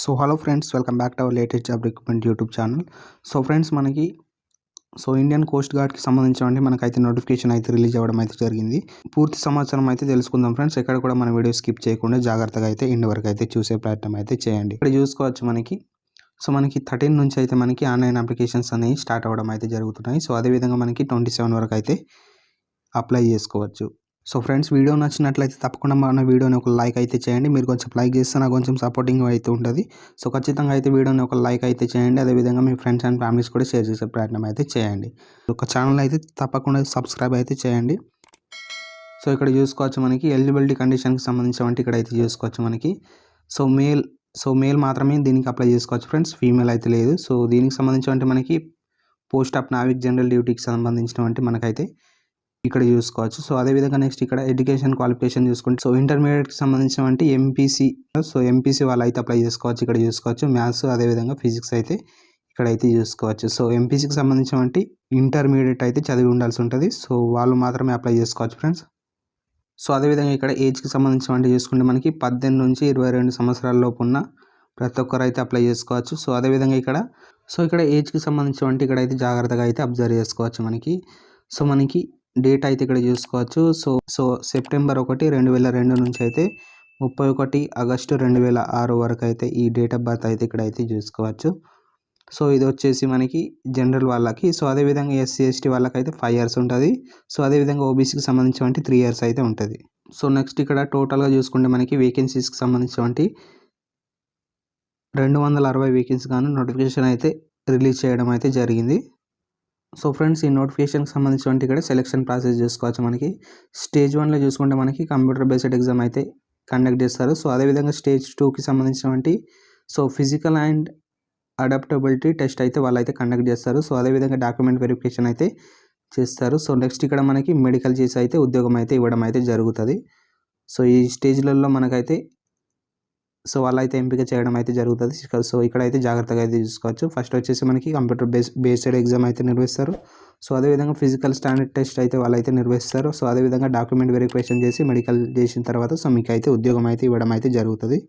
So hello friends welcome back to our latest job recruitment YouTube channel so friends మనకి so Indian coast గార్డ్కి సంబంధించిన మనకైతే notification అయితే release అవ్వడం అయితే జరిగింది. పూర్తి సమాచారం అయితే తెలుసుకుందాం ఫ్రెండ్స్ ఎక్కడ కూడా మన వీడియో స్కిప్ చేయకుండా జాగ్రత్తగా అయితే ఇండి వరకు అయితే చూసే ప్రయత్నం అయితే చేయండి. ఇక్కడ చూసుకోవచ్చు మనకి సో మనకి థర్టీన్ నుంచి అయితే మనకి ఆన్లైన్ అప్లికేషన్స్ అనేవి స్టార్ట్ అవ్వడం అయితే జరుగుతున్నాయి. సో అదేవిధంగా మనకి ట్వంటీ సెవెన్ వరకు అయితే అప్లై చేసుకోవచ్చు. సో ఫ్రెండ్స్ వీడియో నచ్చినట్లయితే తప్పకుండా మన వీడియోని ఒక లైక్ అయితే చేయండి. మీరు కొంచెం లైక్ చేస్తే నాకు కొంచెం సపోర్టింగ్ అయితే ఉంటుంది. సో ఖచ్చితంగా అయితే వీడియోని ఒక లైక్ అయితే చేయండి. అదేవిధంగా మీ ఫ్రెండ్స్ అండ్ ఫ్యామిలీస్ కూడా షేర్ చేసే ప్రయత్నం అయితే చేయండి. ఒక ఛానల్ అయితే తప్పకుండా సబ్స్క్రైబ్ అయితే చేయండి. సో ఇక్కడ చూసుకోవచ్చు మనకి ఎలిజిబిలిటీ కండిషన్కి సంబంధించినటువంటి ఇక్కడ అయితే చూసుకోవచ్చు మనకి. సో మేల్ సో మేల్ మాత్రమే దీనికి అప్లై చేసుకోవచ్చు ఫ్రెండ్స్ ఫీమేల్ అయితే లేదు. సో దీనికి సంబంధించినటువంటి మనకి పోస్ట్ ఆఫ్ నావిక్ జనరల్ డ్యూటీకి సంబంధించినటువంటి మనకైతే ఇక్కడ చూసుకోవచ్చు. సో అదేవిధంగా నెక్స్ట్ ఇక్కడ ఎడ్యుకేషన్ క్వాలిఫికేషన్ చూసుకుంటే సో ఇంటర్మీడియట్కి సంబంధించినటువంటి ఎంపీసీ సో ఎంపీసీ వాళ్ళు అయితే అప్లై చేసుకోవచ్చు ఇక్కడ చూసుకోవచ్చు. మ్యాథ్స్ అదేవిధంగా ఫిజిక్స్ అయితే ఇక్కడైతే చూసుకోవచ్చు. సో ఎంపీసీకి సంబంధించినటువంటి ఇంటర్మీడియట్ అయితే చదివి ఉండాల్సి ఉంటుంది. సో వాళ్ళు మాత్రమే అప్లై చేసుకోవచ్చు ఫ్రెండ్స్ సో అదేవిధంగా ఇక్కడ ఏజ్కి సంబంధించినటువంటి చూసుకుంటే మనకి పద్దెనిమిది నుంచి ఇరవై రెండు సంవత్సరాల లోపు ఉన్న ప్రతి ఒక్కరు అయితే అప్లై చేసుకోవచ్చు. సో అదేవిధంగా ఇక్కడ సో ఇక్కడ ఏజ్కి సంబంధించినటువంటి ఇక్కడ అయితే జాగ్రత్తగా అయితే అబ్జర్వ్ చేసుకోవచ్చు మనకి. సో మనకి డేట్ అయితే ఇక్కడ చూసుకోవచ్చు. సో సో సెప్టెంబర్ ఒకటి రెండు వేల రెండు నుంచి అయితే ముప్పై ఒకటి ఆగస్టు రెండు వేల ఆరు వరకు అయితే ఈ డేట్ ఆఫ్ బర్త్ అయితే ఇక్కడ అయితే చూసుకోవచ్చు. సో ఇది వచ్చేసి మనకి జనరల్ వాళ్ళకి. సో అదేవిధంగా ఎస్సీ ఎస్టీ వాళ్ళకి అయితే ఫైవ్ ఇయర్స్ ఉంటుంది. సో అదేవిధంగా ఓబీసీకి సంబంధించినటువంటి త్రీ ఇయర్స్ అయితే ఉంటుంది. సో నెక్స్ట్ ఇక్కడ టోటల్గా చూసుకుంటే మనకి వేకెన్సీస్కి సంబంధించినటువంటి రెండు వందల అరవై వేకెన్సీ కానీ నోటిఫికేషన్ అయితే రిలీజ్ చేయడం అయితే జరిగింది. సో ఫ్రెండ్స్ ఈ నోటిఫికేషన్కి సంబంధించినటువంటి ఇక్కడ సెలెక్షన్ ప్రాసెస్ చేసుకోవచ్చు మనకి. స్టేజ్ వన్లో చూసుకుంటే మనకి కంప్యూటర్ బేస్డ్ ఎగ్జామ్ అయితే కండక్ట్ చేస్తారు. సో అదేవిధంగా స్టేజ్ టూకి సంబంధించినటువంటి so physical and adaptability test అయితే వాళ్ళు అయితే కండక్ట్ చేస్తారు. సో అదేవిధంగా డాక్యుమెంట్ వెరిఫికేషన్ అయితే చేస్తారు. సో నెక్స్ట్ ఇక్కడ మనకి మెడికల్ చేసి అయితే ఉద్యోగం అయితే ఇవ్వడం అయితే జరుగుతుంది. సో ఈ స్టేజ్లలో మనకైతే సో వాళ్ళు అయితే ఎంపిక చేయడం అయితే జరుగుతుంది. సో ఇక్కడ అయితే జాగ్రత్తగా అయితే చూసుకోవచ్చు. ఫస్ట్ వచ్చేసి మనకి కంప్యూటర్ బేస్ బేస్డ్ ఎగ్జామ్ అయితే నిర్వహిస్తారు. సో అదేవిధంగా ఫిజికల్ స్టాండర్డ్ టెస్ట్ అయితే వాళ్ళు అయితే నిర్వహిస్తారు. సో అదేవిధంగా డాక్యుమెంట్ వెరిఫికేషన్ చేసి మెడికల్ చేసిన తర్వాత సో మీకు అయితే ఉద్యోగం అయితే ఇవ్వడం అయితే జరుగుతుంది.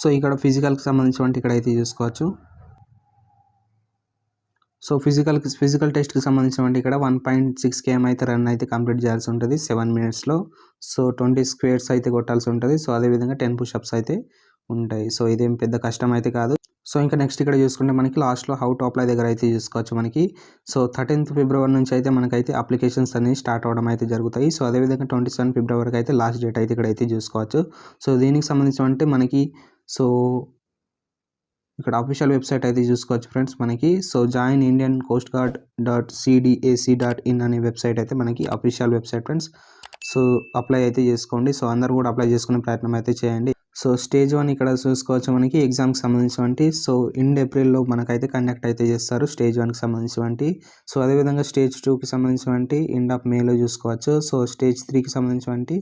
సో ఇక్కడ ఫిజికల్కి సంబంధించినటువంటి ఇక్కడ అయితే చూసుకోవచ్చు. సో ఫిజికల్ ఫిజికల్ టెస్ట్కి సంబంధించినటువంటి ఇక్కడ వన్ పాయింట్ సిక్స్ కేఎం అయితే రన్ అయితే కంప్లీట్ చేయాల్సి ఉంటుంది సెవెన్ మినిట్స్లో. సో ట్వంటీ స్క్వేర్స్ అయితే కొట్టాల్సి ఉంటుంది. సో అదేవిధంగా టెన్ పుషప్స్ అయితే ఉంటాయి. సో ఇదేం పెద్ద కష్టం అయితే కాదు. సో ఇంకా నెక్స్ట్ ఇక్కడ చూసుకుంటే మనకి లాస్ట్లో హౌ టాప్లై దగ్గర అయితే చూసుకోవచ్చు మనకి. సో థర్టీన్త్ ఫిబ్రవరి నుంచి అయితే మనకైతే అప్లికేషన్స్ అనేవి స్టార్ట్ అవ్వడం అయితే జరుగుతాయి. సో అదేవిధంగా ట్వంటీ సెవెన్ ఫిబ్రవరికి అయితే లాస్ట్ డేట్ అయితే ఇక్కడ అయితే చూసుకోవచ్చు. సో దీనికి సంబంధించి అంటే మనకి సో ఇక్కడ అఫీషియల్ వెబ్సైట్ అయితే చూసుకోవచ్చు ఫ్రెండ్స్ మనకి. So join Indian coast guard dot CDAC dot in అనే వెబ్సైట్ అయితే మనకి official website friends so apply అయితే చేసుకోండి. సో అందరు కూడా అప్లై చేసుకునే ప్రయత్నం అయితే చేయండి. సో స్టేజ్ వన్ ఇక్కడ చూసుకోవచ్చు మనకి ఎగ్జామ్కి సంబంధించినటువంటి. సో ఇండ్ ఏప్రిల్లో మనకైతే కండక్ట్ అయితే చేస్తారు స్టేజ్ వన్కి సంబంధించినటువంటి. సో అదేవిధంగా స్టేజ్ టూకి సంబంధించినటువంటి. ఎండ్ ఆఫ్ మేలో చూసుకోవచ్చు. సో స్టేజ్ త్రీకి సంబంధించినటువంటి.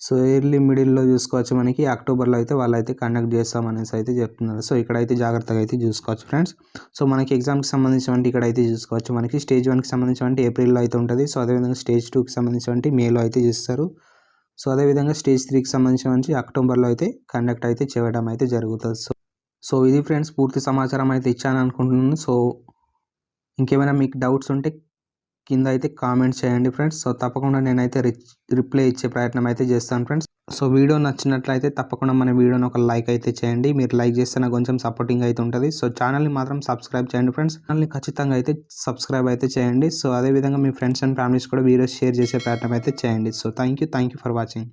సో ఎర్లీ మిడిల్లో చూసుకోవచ్చు మనకి. అక్టోబర్లో అయితే వాళ్ళు అయితే కండక్ట్ చేస్తామనేసి అయితే చెప్తున్నారు. సో ఇక్కడైతే జాగ్రత్తగా అయితే చూసుకోవచ్చు ఫ్రెండ్స్ సో మనకి ఎగ్జామ్కి సంబంధించినటువంటి ఇక్కడైతే చూసుకోవచ్చు మనకి. స్టేజ్ వన్కి సంబంధించినటువంటి ఏప్రిల్లో అయితే ఉంటుంది. సో అదేవిధంగా స్టేజ్ టూకి సంబంధించినటువంటి మేలో అయితే చేస్తారు. సో అదేవిధంగా స్టేజ్ త్రీకి సంబంధించినటువంటి అక్టోబర్లో అయితే కండక్ట్ అయితే చేయడం అయితే జరుగుతుంది. సో సో ఇది ఫ్రెండ్స్ పూర్తి సమాచారం అయితే ఇచ్చాను అనుకుంటున్నాను. సో ఇంకేమైనా మీకు డౌట్స్ ఉంటే కింద అయితే కామెంట్ చేయండి ఫ్రెండ్స్. సో తప్పకుండా నేనైతే రిప్లై ఇచ్చే ప్రయత్నం అయితే చేస్తాను ఫ్రెండ్స్. సో వీడియో నచ్చినట్లయితే తప్పకుండా మన వీడియోని ఒక లైక్ అయితే చేయండి. మీరు లైక్ చేస్తే నాకు కొంచెం సపోర్టింగ్ అయితే ఉంటుంది. సో ఛానల్ని మాత్రం సబ్స్క్రైబ్ చేయండి ఫ్రెండ్స్. ఛానల్ని ఖచ్చితంగా అయితే సబ్స్క్రైబ్ అయితే చేయండి. సో అదేవిధంగా మీ ఫ్రెండ్స్ అండ్ ఫ్యామిలీస్ కూడా వీడియోస్ షేర్ చేసే ప్రయత్నం అయితే చేయండి. So thank you thank you for watching.